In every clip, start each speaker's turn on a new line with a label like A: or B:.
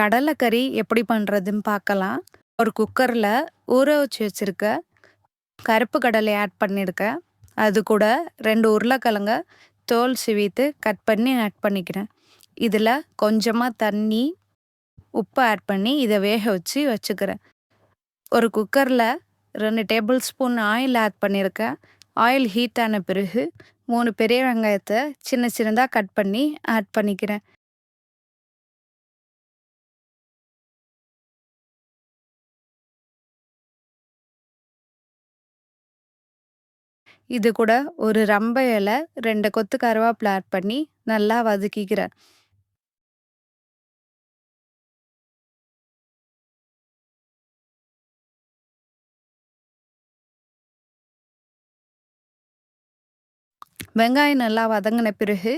A: கடலைக்கறி எப்படி பண்ணுறதுன்னு பார்க்கலாம். ஒரு குக்கரில் ஊற வச்சு வச்சுருக்க கருப்பு கடலை ஆட் பண்ணியிருக்கேன் அது கூட ரெண்டு உருளைக்கிழங்க தோல் சிவித்து கட் பண்ணி ஆட் பண்ணிக்கிறேன். இதில் கொஞ்சமாக தண்ணி உப்பு ஆட் பண்ணி இதை வேக வச்சு வச்சுக்கிறேன். ஒரு குக்கரில் ரெண்டு டேபிள் ஸ்பூன் ஆயில் ஆட் பண்ணியிருக்கேன் ஆயில் ஹீட் ஆன பிறகு மூணு பெரிய வெங்காயத்தை சின்ன சின்னதாக கட் பண்ணி ஆட் பண்ணிக்கிறேன். இது கூட ஒரு ரம்ப இலை ரெண்டு கொத்து கருவேப்பிலை ஆட் பண்ணி நல்லா வதக்கிக்கிறேன் வெங்காயம் நல்லா வதங்கின பிறகு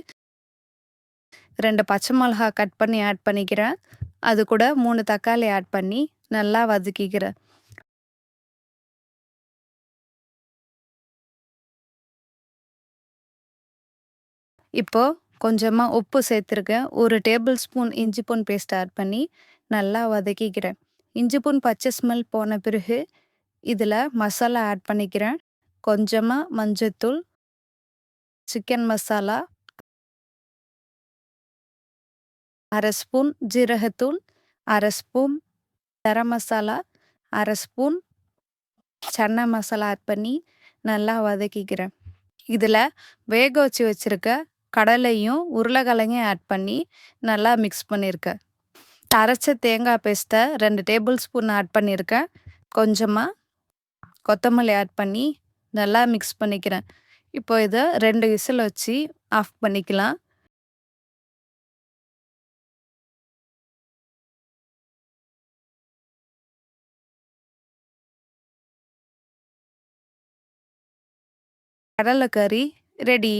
A: ரெண்டு பச்சை மிளகா கட் பண்ணி ஆட் பண்ணிக்கிறேன். அது கூட மூணு தக்காளி ஆட் பண்ணி நல்லா வதக்கிக்கிறேன் இப்போது கொஞ்சமாக உப்பு சேர்த்துருக்கேன். ஒரு டேபிள் ஸ்பூன் இஞ்சி பூன் பேஸ்ட் ஆட் பண்ணி நல்லா வதக்கிக்கிறேன். இஞ்சி பூன் பச்சை ஸ்மெல் போன பிறகு இதில் மசாலா ஆட் பண்ணிக்கிறேன். கொஞ்சமாக மஞ்சத்தூள் சிக்கன் மசாலா அரை ஸ்பூன் ஜீரகத்தூள் அரை ஸ்பூன் கரம் மசாலா அரை ஸ்பூன் சன்னா மசாலா ஆட் பண்ணி நல்லா வதக்கிக்கிறேன். இதில் வேக வச்சு வச்சுருக்க கடலையும் உருளைக்கிழங்கையும் ஆட் பண்ணி நல்லா மிக்ஸ் பண்ணியிருக்கேன் அரைச்ச தேங்காய் பேஸ்ட்டை ரெண்டு டேபிள் ஸ்பூன் ஆட் பண்ணியிருக்கேன் கொஞ்சமாக கொத்தமல்லி ஆட் பண்ணி நல்லா மிக்ஸ் பண்ணிக்கிறேன். இப்போ இதை ரெண்டு விசில் வச்சு ஆஃப் பண்ணிக்கலாம். கடலைக்கறி ரெடி